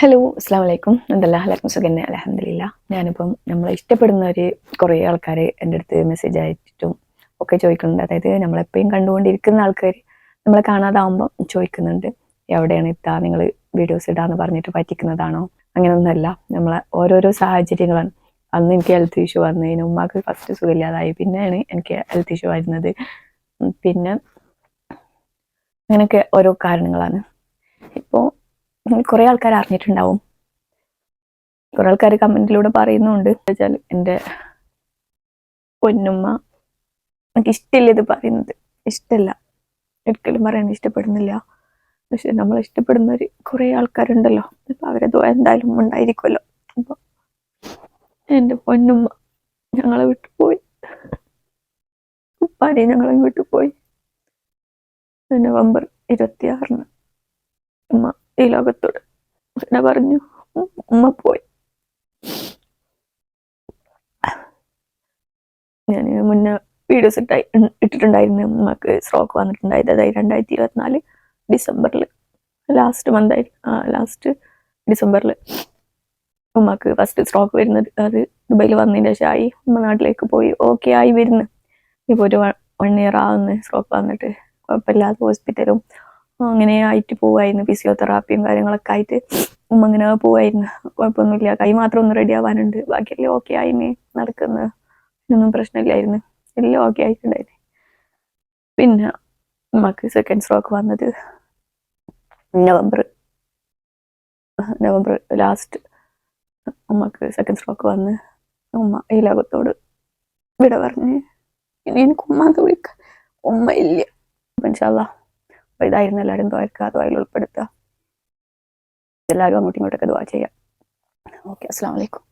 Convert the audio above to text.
Hello അസ്സാം വലൈക്കും എന്തല്ല എല്ലാവർക്കും സുഖന്നെ അലഹമില്ല ഞാനിപ്പം നമ്മളെ ഒരു കുറേ ആൾക്കാർ എന്റെ അടുത്ത് മെസ്സേജ് അയച്ചിട്ടും ഒക്കെ ചോദിക്കുന്നുണ്ട്. അതായത് നമ്മളെപ്പോഴും കണ്ടുകൊണ്ടിരിക്കുന്ന ആൾക്കാർ നമ്മളെ കാണാതാവുമ്പോൾ ചോദിക്കുന്നുണ്ട്. എവിടെയാണ് ഇത്താ നിങ്ങൾ വീഡിയോസ് ഇടാന്ന് പറഞ്ഞിട്ട് പറ്റിക്കുന്നതാണോ? അങ്ങനെയൊന്നുമല്ല നമ്മളെ ഓരോരോ സാഹചര്യങ്ങളാണ്. അന്ന് എനിക്ക് ഹെൽത്ത് ഇഷ്യൂ വന്നതിന് ഉമ്മാക്ക് ഫസ്റ്റ് സുഖമില്ലാതായി. പിന്നെയാണ് എനിക്ക് ഹെൽത്ത് ഇഷ്യൂ വരുന്നത് പിന്നെ അങ്ങനെയൊക്കെ ഓരോ കാരണങ്ങളാണ്. ഇപ്പോൾ കുറേ ആൾക്കാർ അറിഞ്ഞിട്ടുണ്ടാവും. കുറേ ആൾക്കാർ കമന്റിലൂടെ പറയുന്നുണ്ട്. വെച്ചാൽ എന്റെ പൊന്നുമ്മ എനിക്ക് ഇഷ്ടമില്ല ഇത് പറയുന്നത്. ഇഷ്ടമല്ല ഒരിക്കലും പറയാൻ ഇഷ്ടപ്പെടുന്നില്ല. പക്ഷെ നമ്മൾ ഇഷ്ടപ്പെടുന്നവർ കുറെ ആൾക്കാരുണ്ടല്ലോ. അപ്പൊ അവരത് എന്തായാലും ഉണ്ടായിരിക്കുമല്ലോ. അപ്പൊ എന്റെ പൊന്നുമ്മ ഞങ്ങളെ വിട്ടു പോയി. ഉപ്പാനെ ഞങ്ങളെ വിട്ടു പോയി. നവംബർ ഇരുപത്തിയാറിന് ഉമ്മ ഈ ലോകത്തോട്. പിന്നെ പറഞ്ഞു ഉമ്മ പോയി. ഞാൻ മുന്നേ വീഡിയോസ് ഇട്ടായി ഇട്ടിട്ടുണ്ടായിരുന്നു ഉമ്മക്ക് സ്ട്രോക്ക് വന്നിട്ടുണ്ടായത്. അതായത് രണ്ടായിരത്തി ഇരുപത്തിനാല് ഡിസംബറിൽ ലാസ്റ്റ് മന്തായി ലാസ്റ്റ് ഡിസംബറിൽ ഉമ്മക്ക് ഫസ്റ്റ് സ്ട്രോക്ക് വരുന്നത് അത് ദുബൈയിൽ വന്നതിന് ആയി. ഉമ്മ നാട്ടിലേക്ക് പോയി. ഓക്കെ ആയി വരുന്നു. ഇപ്പോൾ ഒരു വൺ ഇയർ ആവുന്നു സ്ട്രോക്ക് വന്നിട്ട്. കുഴപ്പമില്ലാത്ത ഹോസ്പിറ്റലും അങ്ങനെ ആയിട്ട് പോവായിരുന്നു. ഫിസിയോതെറാപ്പിയും കാര്യങ്ങളൊക്കെ ആയിട്ട് ഉമ്മ അങ്ങനെ പോവായിരുന്നു. കുഴപ്പമൊന്നുമില്ല. കൈ മാത്രം ഒന്ന് റെഡി ആവാനുണ്ട്. ബാക്കിയെല്ലാം ഓക്കെ ആയിന് നടക്കുന്ന. ഒന്നും പ്രശ്നമില്ലായിരുന്നു. എല്ലാം ഓക്കെ ആയിട്ടുണ്ടായിരുന്നു പിന്നെ ഉമ്മക്ക് സെക്കൻഡ് സ്ട്രോക്ക് വന്നത് നവംബർ നവംബർ ലാസ്റ്റ് ഉമ്മക്ക് സെക്കൻഡ് സ്ട്രോക്ക് വന്ന് ഉമ്മ ഈ ലോകത്തോട് വിട പറഞ്ഞ് ഇനി എനിക്ക് ഉമ്മാന്ന് വിളിക്കാം. ഉമ്മ ഇല്ല. ഇൻഷാല്ലാ അപ്പോൾ ഇതായിരുന്നു എല്ലാവരും ദ്വാരക്കുക ദ്വായിൽ ഉൾപ്പെടുത്തുക. എല്ലാവരും അങ്ങോട്ടും ഇങ്ങോട്ടൊക്കെ ദ്വാ ചെയ്യാം ഓക്കെ അസ്സാം വലൈക്കും